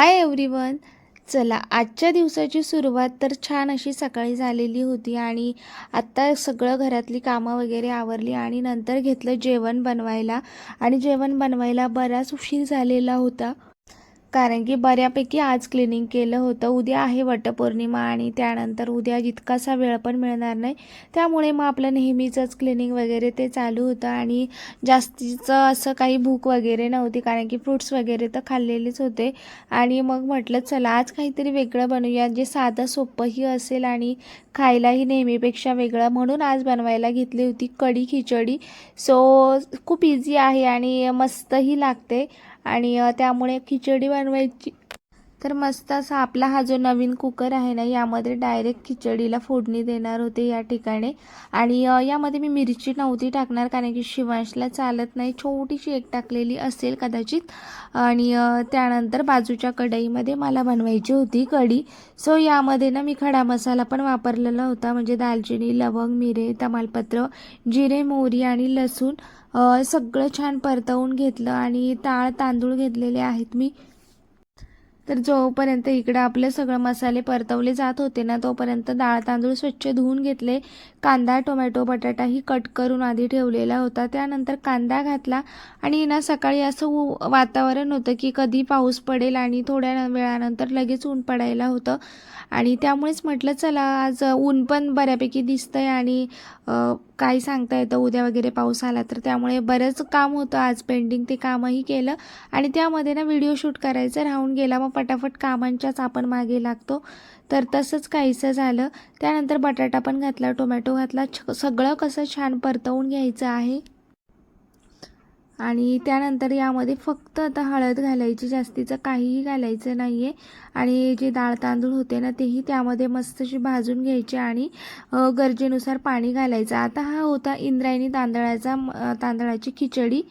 Hi everyone. चला आजच्या दिवसाची सुरुवात तर छान अशी सकाळी झालेली होती आणि आत्ता सगळं घरातली कामं वगैरे आवरली आणि नंतर घेतलं जेवण बनवायला. आणि जेवण बनवायला बराच उशीर झालेला होता. कारण की बऱ्यापैकी आज क्लिनिंग केलं होतं. उद्या आहे वटपौर्णिमा आणि त्यानंतर उद्या जितकासा वेळ पण मिळणार नाही. त्यामुळे मग आपलं नेहमीचंच क्लिनिंग वगैरे ते चालू होतं आणि जास्तीचं असं काही भूक वगैरे नव्हती कारण की फ्रूट्स वगैरे तर खाल्लेलेच होते. आणि मग म्हटलं चला आज काहीतरी वेगळं बनवूया. जे साधं सोपंही असेल आणि खायलाही नेहमीपेक्षा वेगळं. म्हणून आज बनवायला घेतली होती कढी खिचडी. सो खूप इझी आहे आणि मस्तही लागते. आणि त्यामुळे खिचडी बनवायची. तर मस्त असा आपला हा जो नवीन कुकर आहे ना यामध्ये डायरेक्ट खिचडीला फोडणी देणार होते या ठिकाणी. आणि यामध्ये मी मिरची नव्हती टाकणार कारण की शिवांशला चालत नाही. छोटीशी एक टाकलेली असेल कदाचित. आणि त्यानंतर बाजूच्या कढईमध्ये मला बनवायची होती कढी. सो यामध्ये ना मी खडा मसाला पण वापरलेला होता. म्हणजे दालचिनी लवंग मिरे तमालपत्र जिरे मोहरी आणि लसूण. सगळं छान परतवून घेतलं आणि ताळ तांदूळ घेतलेले आहेत मी. तर जोपर्यंत इकडं आपले सगळं मसाले परतवले जात होते ना तोपर्यंत डाळ तांदूळ स्वच्छ धुवून घेतले. कांदा टोमॅटो बटाटाही कट करून आधी ठेवलेला होता. त्यानंतर कांदा घातला आणि ना सकाळी असं उ- वातावरण होतं की कधी पाऊस पडेल आणि थोड्या वेळानंतर लगेच ऊन पडायला होतं. आणि त्यामुळेच म्हटलं चला आज ऊन पण बऱ्यापैकी दिसतंय आणि काही सांगता येतं? उद्या वगैरे पाऊस आला तर त्यामुळे बरंच काम होतं. आज पेंडिंग ते कामही केलं आणि त्यामध्ये ना व्हिडिओ शूट करायचं राहून गेला. मग पटाफट कामांच्याच आपण मागे लागतो. तर तसंच काहीसं झालं. त्यानंतर बटाटा पण घातला टोमॅटो घातला. छ सगळं कसं छान परतवून घ्यायचं आहे. आणि त्यानंतर यामध्ये फक्त आता हळद घालायची जास्तीचं काहीही घालायचं नाही आहे आणि जे डाळ तांदूळ होते ना तेही त्यामध्ये मस्तशी भाजून घ्यायचे आणि गरजेनुसार पाणी घालायचं. आता हा होता इंद्रायणी तांदळाचा तांदळाची खिचडी.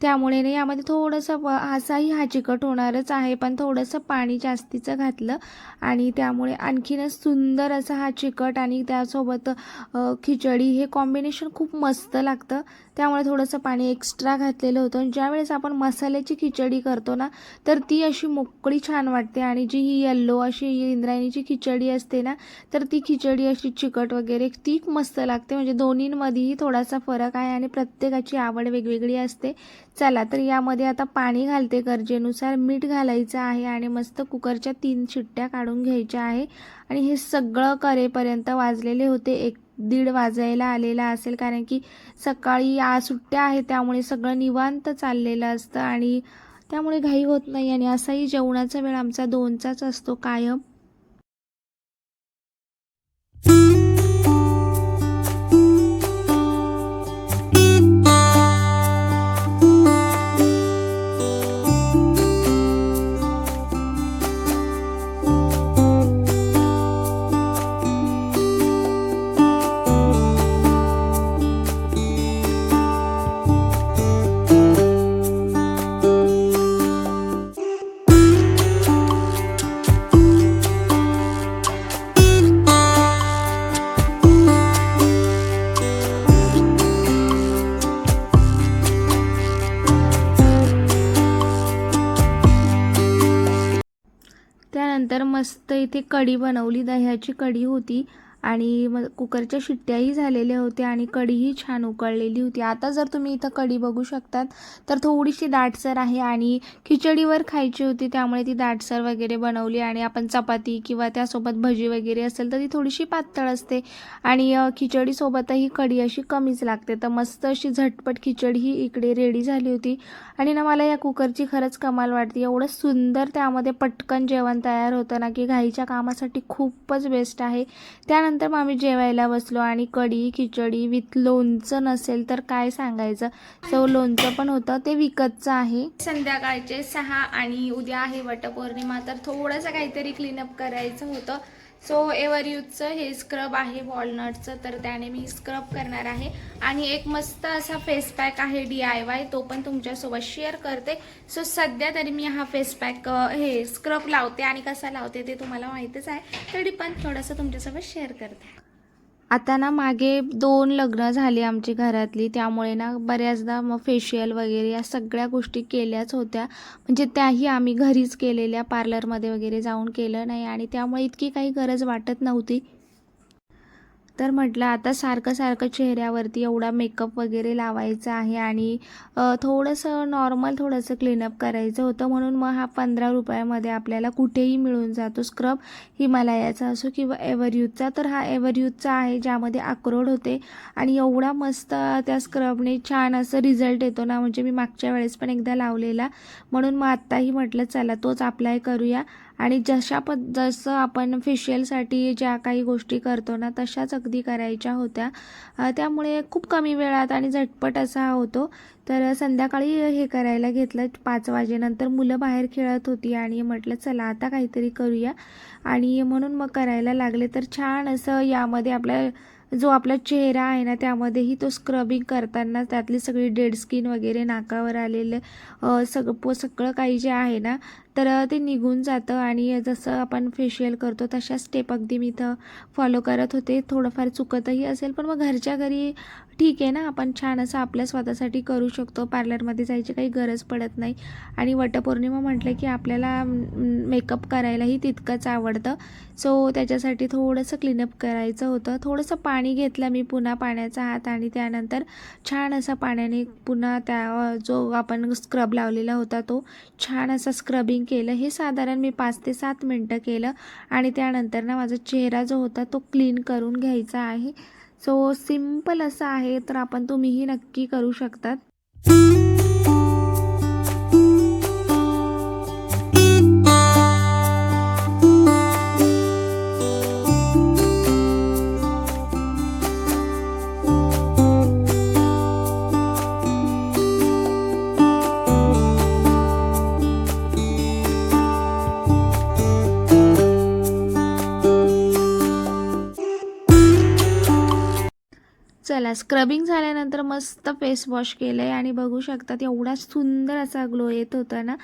त्यामुळे ना यामध्ये थोडंसं असाही हा चिकट होणारच आहे. पण थोडंसं पाणी जास्तीचं घातलं आणि त्यामुळे आणखीनच सुंदर असा हा चिकट आणि त्यासोबत खिचडी हे कॉम्बिनेशन खूप मस्त लागतं. त्यामुळे थोडंसं पाणी एक्स्ट्रा घातलेलं होतं. आणि ज्यावेळेस आपण मसाल्याची खिचडी करतो ना तर ती अशी मोकळी छान वाटते. आणि जी ही येल्लो अशी इंद्रायणीची खिचडी असते ना तर ती खिचडी अशी चिकट वगैरे ती मस्त लागते. म्हणजे दोन्हींमध्येही थोडासा फरक आहे आणि प्रत्येकाची आवड वेगवेगळी असते. चला तर यामध्ये आता पाणी घालते गरजेनुसार मीठ घालायचं आहे आणि मस्त कुकरच्या तीन शिट्ट्या काढून घ्यायच्या आहे. आणि हे सगळं करेपर्यंत वाजलेले होते एक दीड वाजायला आलेला असेल कारण की सकाळी आ सुट्ट्या आहेत त्यामुळे सगळं निवांत चाललेलं असतं आणि त्यामुळे घाई होत नाही आणि असाही जेवणाचा वेळ आमचा दोनचाच असतो कायम. त्यानंतर मस्त इथे कढी बनवली दह्याची कढी होती. आणि मग कुकरच्या शिट्ट्याही झालेल्या होत्या आणि कढीही छान उकळलेली होती. आता जर तुम्ही इथं कढी बघू शकतात तर थोडीशी दाटसर आहे आणि खिचडीवर खायची होती त्यामुळे ती दाटसर वगैरे बनवली आणि आपण चपाती किंवा त्यासोबत भजी वगैरे असेल तर ती थोडीशी पातळ असते आणि खिचडीसोबतही कढी अशी कमीच लागते. तर मस्त अशी झटपट खिचडी ही इकडे रेडी झाली होती आणि ना मला या कुकरची खरंच कमाल वाटते. एवढं सुंदर त्यामध्ये पटकन जेवण तयार होतं ना की घाईच्या कामासाठी खूपच बेस्ट आहे. त्यानंतर मग आम्ही जेवायला बसलो आणि कढी खिचडी विथ लोणचं नसेल तर काय सांगायचं? सो लोणचं पण होतं ते विकतचं आहे. संध्याकाळचे सहा आणि उद्या आहे वटपौर्णिमा तर थोडंसं काहीतरी क्लीनअप करायचं होतं. सो एव्हर यूजचं हे स्क्रब आहे वॉलनटचं तर त्याने मी स्क्रब करणार आहे. आणि एक मस्त असा फेस पॅक आहे डी आय वाय तो पण तुमच्यासोबत शेअर करते. सो सध्या तरी मी हा फेस पॅक हे स्क्रब लावते. आणि कसा लावते ते तुम्हाला माहीतच आहे. तरी पण थोडंसं तुमच्यासोबत शेअर करते. आता ना मागे दोन लग्न झाली आमची घरातली त्यामुळे ना बऱ्याचदा मग फेशियल वगैरे या सगळ्या गोष्टी केल्याच होत्या. म्हणजे त्याही आम्ही घरीच केलेल्या पार्लरमध्ये वगैरे जाऊन केलं नाही आणि त्यामुळे इतकी काही गरज वाटत नव्हती. तर म्हटलं आता सारखं सारखं चेहऱ्यावरती एवढा मेकअप वगैरे लावायचा आहे आणि थोडंसं नॉर्मल थोडंसं क्लीनअप करायचं होतं. म्हणून मग हा पंधरा रुपयामध्ये आपल्याला कुठेही मिळून जातो स्क्रब हिमालयाचा असो किंवा एव्हरयूथचा तर हा एव्हरयूथचा आहे ज्यामध्ये अक्रोड होते आणि एवढा मस्त त्या स्क्रबने छान असं रिझल्ट येतो ना. म्हणजे मी मागच्या वेळेस पण एकदा लावलेला. म्हणून मग आत्ताही म्हटलं चला तोच अप्लाय करूया. आणि जशा पद जसं आपण फेशियलसाठी ज्या काही गोष्टी करतो ना तशाच अगदी करायच्या होत्या. त्यामुळे खूप कमी वेळात आणि झटपट असा हा होतो. तर संध्याकाळी हे करायला घेतलं. पाच वाजेनंतर मुलं बाहेर खेळत होती आणि म्हटलं चला आता काहीतरी करूया. आणि म्हणून मग करायला लागले. तर छान असं यामध्ये आपल्या जो आपला चेहरा आहे ना त्यामध्येही तो स्क्रबिंग करताना त्यातली सगळी डेड स्किन वगैरे नाकावर आलेले सग सगळं काही जे आहे ना तर ते निघून जातं आणि जसं आपण फेशियल करतो तशा स्टेप अगदी मी इथं फॉलो करत होते. थोडंफार चुकतही असेल पण मग घरच्या घरी ठीक आहे ना? आपण छान असं आपल्या स्वतःसाठी करू शकतो. पार्लरमध्ये जायची काही गरज पडत नाही. आणि वटपौर्णिमा म्हटलं की आपल्याला मेकअप करायलाही तितकंच आवडतं. सो त्याच्यासाठी थोडंसं क्लीनअप करायचं होतं. थोडंसं पाणी घेतलं मी पुन्हा पाण्याचा हात आणि त्यानंतर छान असा पाण्याने पुन्हा त्या जो आपण स्क्रब लावलेला होता तो छान असा स्क्रबिंग केलं हे साधारण मी पाच ते सात मिनटं केलं आणि त्यानंतर ना माझा चेहरा जो होता तो क्लीन करून घ्यायचा आहे. सो सिंपल असं आहे तर आपण तुम्हीही नक्की करू शकतात. चला स्क्रबिंग झाल्यानंतर मस्त फेस वॉश केलं आहे आणि बघू शकतात एवढा सुंदर असा ग्लो येत होता ना.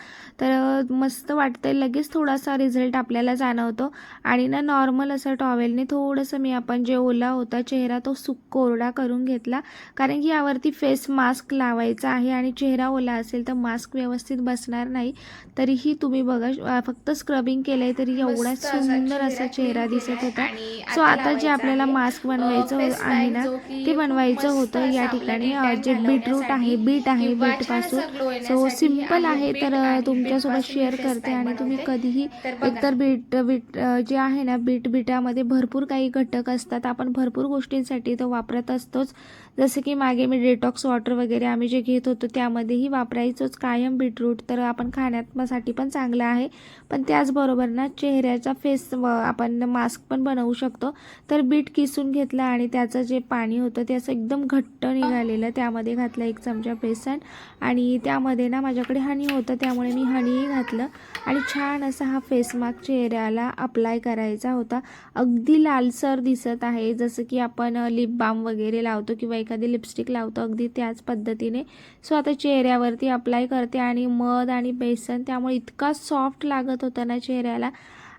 तर मस्त वाटतंय. लगेच थोडासा रिझल्ट आपल्याला जाणवतो. आणि ना नॉर्मल असं टॉवेलने थोडंसं मी आपण जे ओला होता चेहरा तो सुक कोरडा करून घेतला. कारण की यावरती फेस मास्क लावायचा आहे आणि चेहरा ओला असेल तर मास्क व्यवस्थित बसणार नाही. तरीही तुम्ही बघा फक्त स्क्रबिंग केलं आहे तरी एवढा सुंदर असा चेहरा दिसत होता. सो आता जे आपल्याला मास्क बनवायचं आहे ना ते बनवायचं होतं. या ठिकाणी जे बीटरूट आहे बीट आहे किंवा बीट छानपासून. असा glow सो सिंपल आहे तर तुमच्यासोबत बीटपासून शेअर करते आणि तुम्ही. कधीही. एकतर बीट बीट जे आहे ना बीट बीटामध्ये भरपूर काही घटक असतात. आपण भरपूर गोष्टींसाठी तो वापरत असतोच. जसं की मागे मी डेटॉक्स वॉटर वगैरे आम्ही जे घेत होतो त्यामध्येही वापरायचोच कायम बीटरूट तर आपण खाण्यासाठी पण चांगलं आहे. पण त्याचबरोबर ना चेहऱ्याचा फेस आपण मास्क पण बनवू शकतो. तर बीट किसून घेतलं आणि त्याचं जे पाणी होतं ते असं एकदम घट्ट निघालेलं. त्यामध्ये घातलं एक चमचा बेसन आणि त्यामध्ये ना माझ्याकडे हनी होतं त्यामुळे मी हनीही घातलं. आणि छान असा हा फेस मास्क चेहऱ्याला अप्लाय करायचा होता. अगदी लालसर दिसत आहे. जसं की आपण लिप बाम वगैरे लावतो किंवा एखादी लिपस्टिक लावतो अगदी त्याच पद्धतीने. सो आता चेहऱ्यावरती अप्लाय करते आणि मध आणि बेसन त्यामुळे इतका सॉफ्ट लागत होता ना चेहऱ्याला.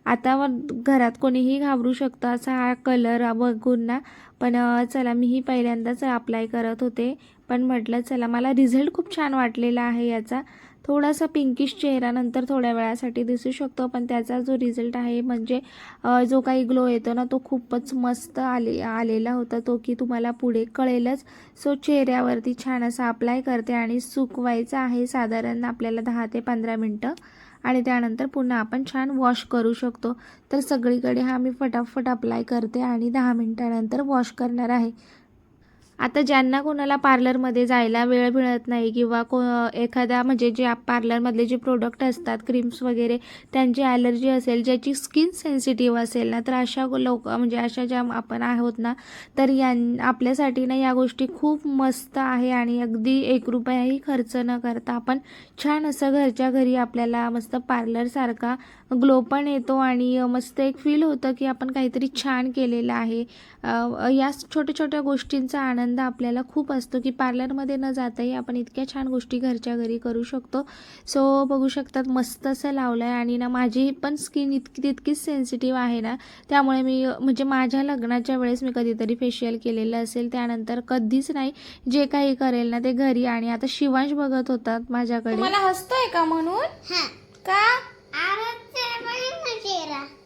आता घरात कोणीही घाबरू शकतं असा हा कलर बघून ना. पण चला मीही पहिल्यांदाच अप्लाय करत होते. पण म्हटलं चला मला रिझल्ट खूप छान वाटलेला आहे याचा. थोडासा पिंकिश चेहरा नंतर थोड्या वेळासाठी दिसू शकतो पण त्याचा जो रिझल्ट आहे म्हणजे जो काही ग्लो येतो ना तो खूपच मस्त आले आलेला होता. तो की तुम्हाला पुढे कळेलच. सो चेहऱ्यावरती छान असा अप्लाय करते आणि सुकवायचं आहे साधारण आपल्याला दहा ते पंधरा मिनटं. आणि त्यानंतर पुन्हा आपण छान वॉश करू शकतो. तर सगळीकडे हा मी फटाफट अप्लाय करते आणि दहा मिनटानंतर वॉश करणार आहे. आता ज्यांना कोणाला पार्लरमध्ये जायला वेळ मिळत नाही किंवा को एखादा म्हणजे जे पार्लरमधले जे प्रोडक्ट असतात क्रीम्स वगैरे त्यांची ॲलर्जी असेल ज्याची स्किन सेन्सिटिव्ह असेल ना तर अशा लोक म्हणजे अशा ज्या आपण आहोत ना तर यां आपल्यासाठी ना या गोष्टी खूप मस्त आहे आणि अगदी एक रुपयाही खर्च न करता आपण छान असं घरच्या घरी आपल्याला मस्त पार्लरसारखा ग्लो पण येतो आणि मस्त एक फील होतं की आपण काहीतरी छान केलेलं आहे. या छोट्या छोट्या गोष्टींचा आनंद आपल्याला खूप असतो की पार्लरमध्ये न जाताही आपण इतक्या छान गोष्टी घरच्या घरी करू शकतो. सो बघू शकतात मस्त असं लावलं आहे आणि ना माझी पण स्किन इतकी तितकीच सेन्सिटिव्ह आहे ना त्यामुळे मी म्हणजे माझ्या लग्नाच्या वेळेस मी कधीतरी फेशियल केलेलं असेल त्यानंतर कधीच नाही. जे काही करेल ना ते घरी आणि आता शिवांश बघत होतात माझ्याकडे. मला हसतोय का म्हणून? हा. का? आरोग्य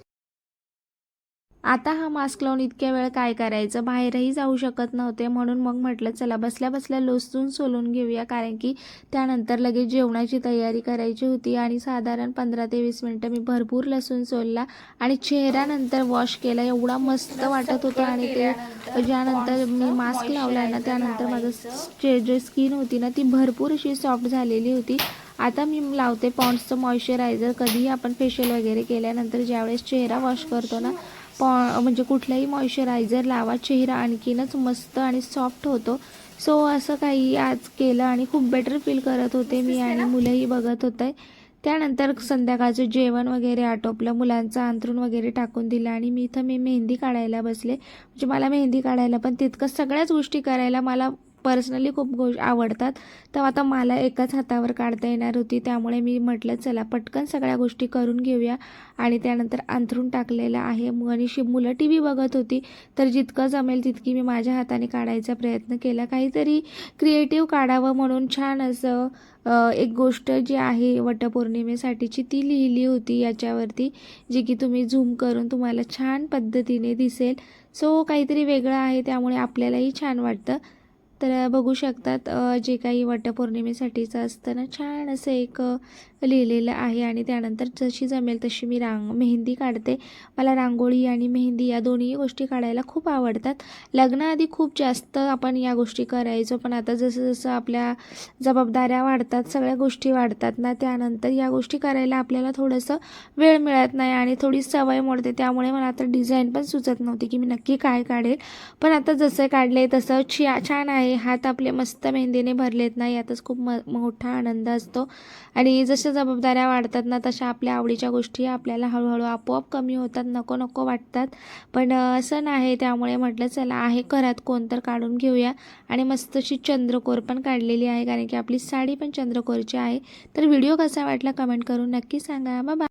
आता हा मास्क लावून इतक्या वेळ काय करायचं? बाहेरही जाऊ शकत नव्हते म्हणून मग म्हटलं चला बसल्या बसल्या लसूण सोलून घेऊया. कारण की त्यानंतर लगेच जेवणाची तयारी करायची होती आणि साधारण पंधरा ते वीस मिनटं मी भरपूर लसूण सोलला आणि चेहऱ्यानंतर वॉश केला. एवढा मस्त वाटत होता आणि ते ज्यानंतर मी मास्क लावला ना त्यानंतर माझं जे स्किन होती ना ती भरपूर अशी सॉफ्ट झालेली होती. आता मी लावते पॉन्ड्सचं मॉइश्चरायझर. कधीही आपण फेशियल वगैरे केल्यानंतर ज्यावेळेस चेहरा वॉश करतो ना पॉ म्हणजे कुठलाही मॉइश्चरायझर लावा चेहरा आणखीनच मस्त आणि सॉफ्ट होतो. सो असं काही आज केलं आणि खूप बेटर फील करत होते मी आणि मुलंही बघत होते. त्यानंतर संध्याकाळचं जेवण वगैरे आटोपलं मुलांचं अंथरूण वगैरे टाकून दिलं आणि मी इथं मी मेहंदी काढायला बसले. म्हणजे मला मेहंदी काढायला पण तितकं सगळ्याच गोष्टी करायला मला पर्सनली खूप गोष्ट आवडतात. तर आता मला एकाच हातावर काढता येणार होती. त्यामुळे मी म्हटलं चला पटकन सगळ्या गोष्टी करून घेऊया. आणि त्यानंतर अंथरून टाकलेलं आहे. मग आणि शि मुलं टी व्ही बघत होती. तर जितकं जमेल तितकी मी माझ्या हाताने काढायचा प्रयत्न केला. काहीतरी क्रिएटिव्ह काढावं म्हणून छान असं एक गोष्ट जी आहे वटपौर्णिमेसाठीची ती लिहिली होती याच्यावरती जी की तुम्ही झूम करून तुम्हाला छान पद्धतीने दिसेल. सो काहीतरी वेगळं आहे. त्यामुळे आपल्यालाही छान वाटतं. तर बघू शकतात जे काही वटपौर्णिमेसाठीचं असतं ना छान असं एक लिहिलेलं आहे आणि त्यानंतर जशी जमेल तशी मी रांग मेहंदी काढते. मला रांगोळी आणि मेहंदी या दोन्ही गोष्टी काढायला खूप आवडतात. लग्नाआधी खूप जास्त आपण या गोष्टी करायचो पण आता जसं जसं आपल्या जबाबदाऱ्या वाढतात सगळ्या गोष्टी वाढतात ना त्यानंतर या गोष्टी करायला आपल्याला थोडंसं वेळ मिळत नाही आणि थोडी सवय मोडते. त्यामुळे मला आता डिझाईन पण सुचत नव्हती की मी नक्की काय काढेल. पण आता जसं काढले तसं छा छान आहे. हात आपले मस्त मेहंदीने भरलेत ना यातच खूप म मोठा आनंद असतो. आणि जसं जशा जबाबदाऱ्या वाढतात ना तशा आपल्या आवडीच्या गोष्टी आपल्याला हळूहळू आपोआप कमी होतात नको नको वाटतात. पण असं नाही त्यामुळे म्हटलं चला आहे घरात कोण तर काढून घेऊया. आणि मस्त अशी चंद्रकोर पण काढलेली आहे कारण की आपली साडी पण चंद्रकोरची आहे. तर व्हिडिओ कसा वाटला कमेंट करून नक्की सांगा. बाबा